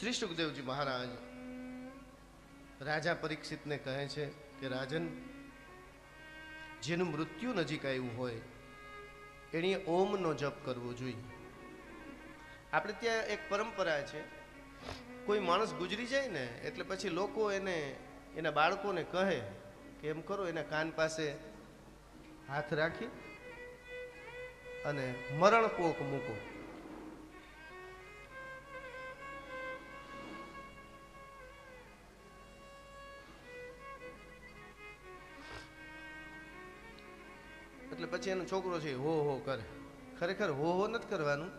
શ્રી સુખદેવજી મહારાજ રાજા પરીક્ષિતને કહે છે કે, રાજન, જેનું મૃત્યુ નજીક આવ્યું હોય, એણે ઓમનો જપ કરવો જોઈએ. આપણે ત્યાં એક પરંપરા છે, કોઈ માણસ ગુજરી જાય ને, એટલે પછી લોકો એને, એના બાળકોને કહે કે, એમ કરો, એના કાન પાસે હાથ રાખી અને મરણ કોક મૂકો. એટલે પછી એનો છોકરો છે હો હો કરે. ખરેખર હો હો નથી કરવાનું,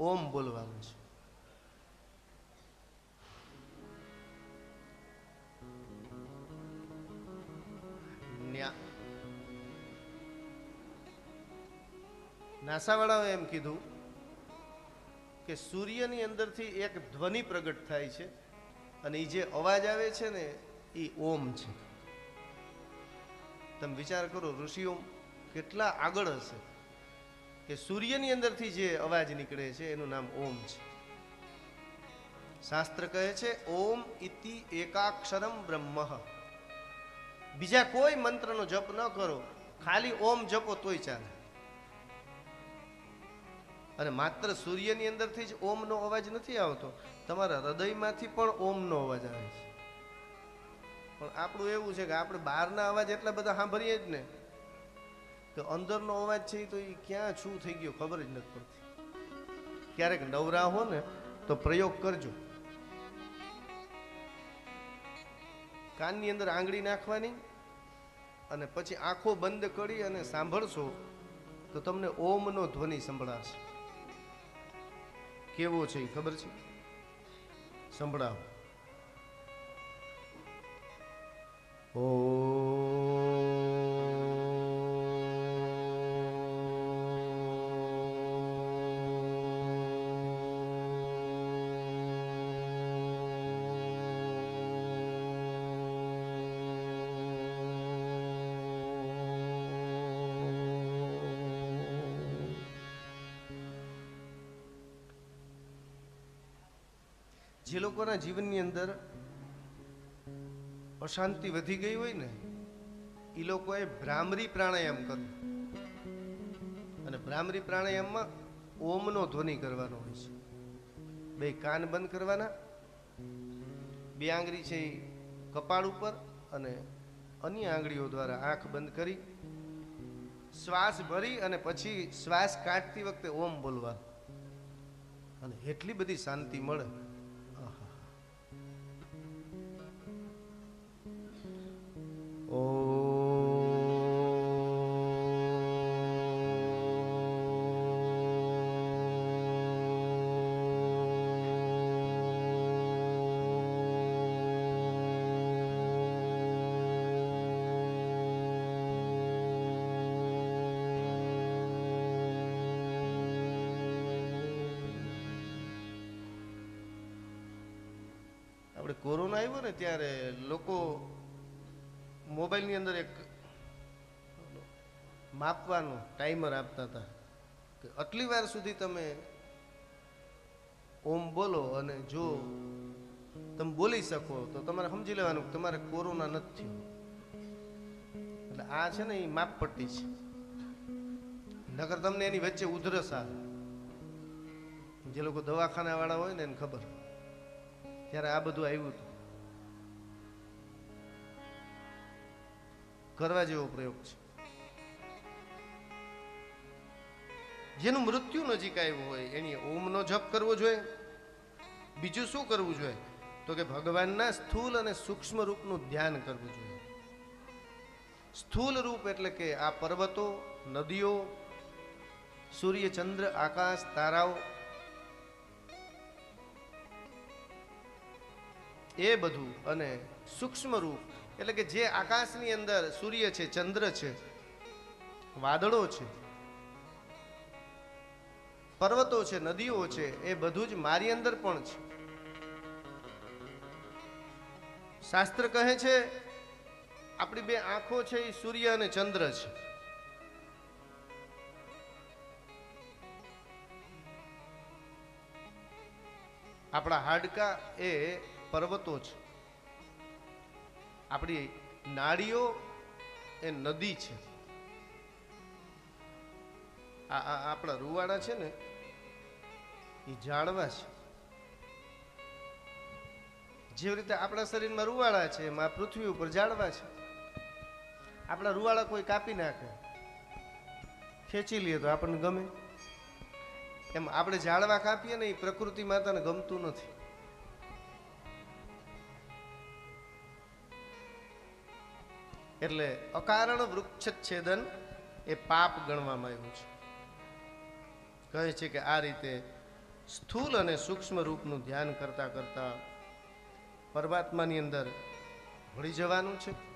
ઓમ બોલવાનું છે. નાસાવાળાઓએ એમ કીધું કે સૂર્યની અંદરથી એક ધ્વનિ પ્રગટ થાય છે અને એ જે અવાજ આવે છે ને એ ઓમ છે. તમે વિચાર કરો ઋષિઓ કેટલા આગળ હશે? કે સૂર્યની અંદરથી જે અવાજ નીકળે છે, એનું નામ ઓમ છે. શાસ્ત્ર કહે છે, ઓમ ઇતિ એકાક્ષરમ બ્રહ્મ. બીજા કોઈ મંત્રનો જપ ન કરો. ખાલી ઓમ જપો તોય ચાલે. અને માત્ર સૂર્યની અંદરથી જ ઓમનો અવાજ નથી આવતો. તમારા હૃદયમાંથી પણ ઓમનો અવાજ આવે છે. પણ આપણું એવું છે કે આપણે બહારના અવાજ એટલા બધા સાંભળીએ જ ને. કે અંદરનો અવાજ છે તો એ ક્યાં શું થઈ ગયો ખબર જ નથી પડતી. ક્યારેક નવરા હો ને તો પ્રયોગ કરજો. કાનની અંદર આંગળી નાખવાની અને પછી આંખો બંધ કરી અને સાંભળશો તો તમને ઓમનો ધ્વનિ સંભળાશે. કેવો છે એ ખબર છે? સંભળાવો. જે લોકોના જીવનની અંદર અશાંતિ વધી ગઈ હોય ને એ લોકોએ ભ્રામરી પ્રાણાયામ કરવું અને ભ્રામરી પ્રાણાયામમાં ઓમનો ધ્વનિ કરવાનો હોય છે. બે કાન બંધ કરવાના, બે આંગળી છે એ કપાળ ઉપર અને અન્ય આંગળીઓ દ્વારા આંખ બંધ કરી, શ્વાસ ભરી અને પછી શ્વાસ કાઢતી વખતે ઓમ બોલવા અને એટલી બધી શાંતિ મળે આપણે કોરોના આવ્યો ને ત્યારે લોકો મોબાઈલની અંદર એક માપવાનું ટાઈમર આપતા હતા કે આટલી વાર સુધી તમે ઓમ બોલો અને જો તમે બોલી શકો તો તમારે સમજી લેવાનું કે તમારે કોરોના નથી એટલે આ છે ને એ માપપટ્ટી છે. નગર તમને એની વચ્ચે ઉધરસ આવે. જે લોકો દવાખાના વાળા હોય ને એને ખબર ત્યારે આ બધું આવ્યું હતું. કરવા જેવો પ્રયોગ છે. જેનું મૃત્યુ નજીક આવ્યું હોય, એની ઓમનો જપ કરવો જોઈએ. બીજું શું કરવું જોઈએ? તો કે ભગવાનના સ્થૂલ અને સૂક્ષ્મ રૂપનું ધ્યાન કરવું જોઈએ. સ્થૂલ રૂપ એટલે કે આ પર્વતો, નદીઓ સૂર્ય ચંદ્ર આકાશ, તારાઓ એ બધું અને સૂક્ષ્મ રૂપ એટલે કે જે આકાશની અંદર સૂર્ય છે, ચંદ્ર છે, વાદળો છે, પર્વતો છે, નદીઓ છે, એ બધું જ મારી અંદર પણ છે. શાસ્ત્ર કહે છે, આપણી બે આંખો છે, એ સૂર્ય અને ચંદ્ર છે. આપણા હાડકા એ પર્વતો છે. આપણી નાળીઓ એ નદી છે. આ આપણા રૂવાડા છે ને, એ ઝાડવા છે. જેવી રીતે આપણા શરીરમાં રૂવાડા છે, એમાં પૃથ્વી ઉપર ઝાડવા છે. આપણા રૂવાડા કોઈ કાપી નાખે. ખેંચી લઈએ તો આપણને ગમે. એમ આપણે ઝાડવા કાપીએ ને એ પ્રકૃતિ માતાને ગમતું નથી. એટલે અકારણ વૃક્ષ છેદન એ પાપ ગણવામાં આવ્યું છે. કહે છે કે આ રીતે સ્થૂલ અને સૂક્ષ્મ રૂપનું ધ્યાન કરતા કરતા પરમાત્માની અંદર ભળી જવાનું છે.